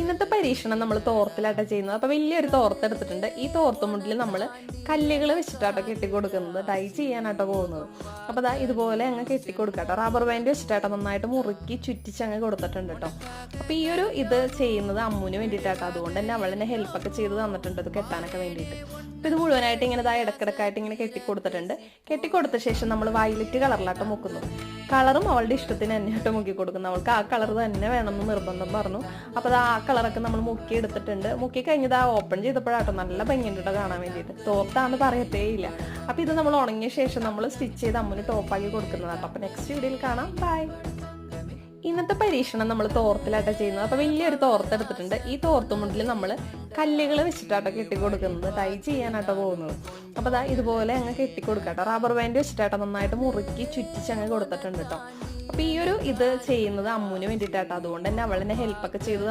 ഇന്നത്തെ പരീക്ഷണം നമ്മൾ തോർത്തിലാട്ട ചെയ്യുന്നത്. അപ്പോൾ വലിയൊരു തോർത്ത് എടുത്തിട്ടുണ്ട്. ഈ തോർത്ത് മുണ്ടിൽ നമ്മൾ കല്ലുകൾ വെച്ചിട്ടാട്ടോ കെട്ടിക്കൊടുക്കുന്നത്. ഡൈ ചെയ്യാനാട്ടോ പോകുന്നത്. അപ്പോൾ ദാ ഇതുപോലെ അങ്ങ് കെട്ടി കൊടുക്കാട്ടോ റബ്ബർ ബാൻഡ് വെച്ചിട്ടാട്ടോ നന്നായിട്ട് മുറുക്കി ചുറ്റിച്ച് അങ്ങ് കൊടുത്തിട്ടുണ്ട് കേട്ടോ അപ്പോൾ ഈ ഒരു ഇത് ചെയ്യുന്നത് അമ്മുവിന് വേണ്ടിയിട്ടാട്ടോ. അതുകൊണ്ട് തന്നെ അവളെന്നെ ഹെൽപ്പൊക്കെ ചെയ്ത് തന്നിട്ടുണ്ട്. ഇത് കെട്ടാനൊക്കെ വേണ്ടിയിട്ട്. അപ്പോൾ ഇത് മുഴുവനായിട്ട് ഇങ്ങനെ ഇതാ ഇടക്കിടക്കായിട്ട് ഇങ്ങനെ കെട്ടിക്കൊടുത്തിട്ടുണ്ട്. കെട്ടിക്കൊടുത്ത കെട്ടി കൊടുത്ത ശേഷം നമ്മൾ വയലറ്റ് കളറിലാട്ടോ മുക്കുന്നു. കളറും അവളുടെ ഇഷ്ടത്തിന് തന്നെയായിട്ട് മുക്കി കൊടുക്കുന്നത് അവൾക്ക് ആ കളർ തന്നെ വേണമെന്ന് നിർബന്ധം പറഞ്ഞു. അപ്പോൾ അത് ആ കളറൊക്കെ നമ്മൾ മുക്കി എടുത്തിട്ടുണ്ട് മുക്കി കഴിഞ്ഞത് ആ ഓപ്പൺ ചെയ്തപ്പോഴാട്ടോ നല്ല ഭംഗിയുണ്ട് കാണാൻ വേണ്ടിയിട്ട്. തോർത്താന്ന് പറയത്തേ ഇല്ല അപ്പോൾ ഇത് നമ്മൾ ഉണങ്ങിയ ശേഷം നമ്മൾ സ്റ്റിച്ച് ചെയ്ത് അമ്മുന് ടോപ്പാക്കി കൊടുക്കുന്നതാട്ടോ. അപ്പോൾ നെക്സ്റ്റ് വീഡിയോയിൽ കാണാം. ബൈ ഇന്നത്തെ പരീക്ഷണം നമ്മൾ തോർത്തിലായിട്ടാണ് ചെയ്യുന്നത്. അപ്പോൾ വലിയൊരു തോർത്തെടുത്തിട്ടുണ്ട് ഈ തോർത്ത് മുണ്ടിൽ നമ്മൾ കല്ലുകൾ വെച്ചിട്ടാട്ടോ കെട്ടി കൊടുക്കുന്നത് ഡൈ ചെയ്യാനാട്ടോ പോകുന്നത്. അപ്പോൾ അതാ ഇതുപോലെ അങ്ങ് കെട്ടി കൊടുക്കാട്ടോ റബ്ബർ ബാൻഡ് വെച്ചിട്ടാട്ടോ നന്നായിട്ട് മുറുക്കി ചുറ്റിച്ച് അങ്ങ് കൊടുത്തിട്ടുണ്ട് കേട്ടോ അപ്പോൾ ഈ ഒരു ഇത് ചെയ്യുന്നത് അമ്മുവിന് വേണ്ടിയിട്ടാട്ടോ അതുകൊണ്ട് തന്നെ അവളെന്നെ ഹെൽപ്പൊക്കെ ചെയ്ത്